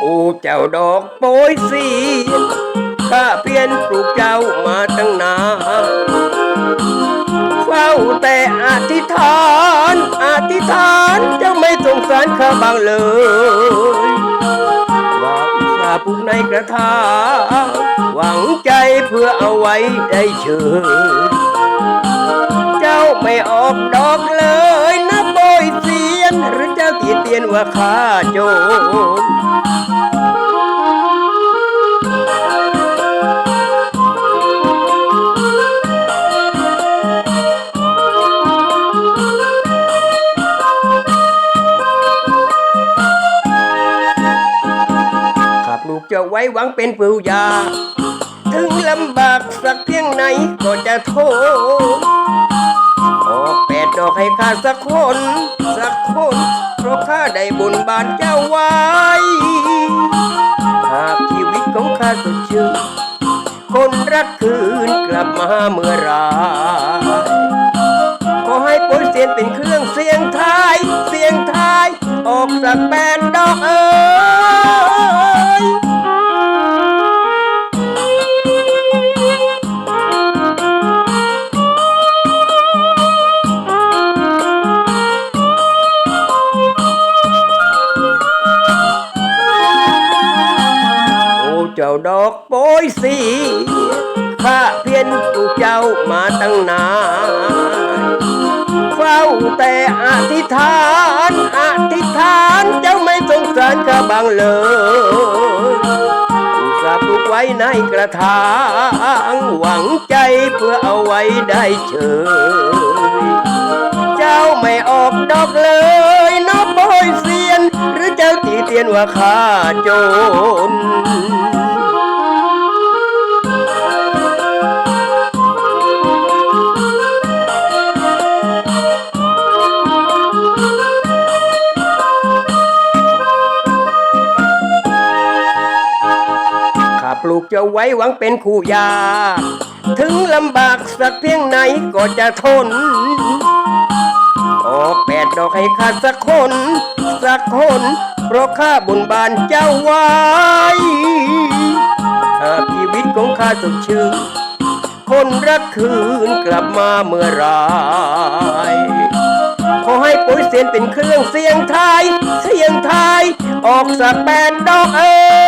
โอ้เจ้าดอกโปยสีข้าเพียนปลูกเจ้า สานจะไม่สงสารข้าบ้างเลยว่าอุตส่าห์ปลูกในกระถางหวังใจเพื่อเอาไว้ได้เชิญเจ้าไม่ออกดอกเลยนะโปยเสียน หรือเจ้าตีเตียนว่าข้าโจร จะไว้หวังเป็นปลูยา ถึงลำบากสักเพียงไหนก็จะโทนออกแปดดอกให้ข้าสักคน สักคน เพราะข้าได้บุญบานเจ้าไว้ หากชีวิตของข้าสดชื่นคนรักคืนกลับมาเมื่อไรขอให้โปยเสียนเป็นเครื่องเสียงทาย เสียงทาย ออกสักแปดดอกเอาดอกโปยสีข้าเพียนปลูกเจ้ามาตั้งนานเฝ้าแต่อธิษฐาน อธิษฐานเจ้าไม่สงสารข้าบางเลยอุตส่าปลูกไว้ในกระถางหวังใจเพื่อเอาไว้ได้เชยเจ้าไม่ออกดอกเลยนะโปยเซียน หรือเจ้าตีเตียนว่าข้าจร ปลูกจะไว้หวังเป็นคู่ยา ถึงลำบากสักเพียงไหนก็จะทน ออกแปดดอกให้ข้าสักคน สักคน เพราะข้าบุญบานเจ้าไว้หากชีวิตของข้าสดชื่นคนรักคืนกลับมาเมื่อไรขอให้ปุ๋ยเสียนเป็นเครื่องเสียงไทย เสียงไทย ออกสักแปดดอกเอ้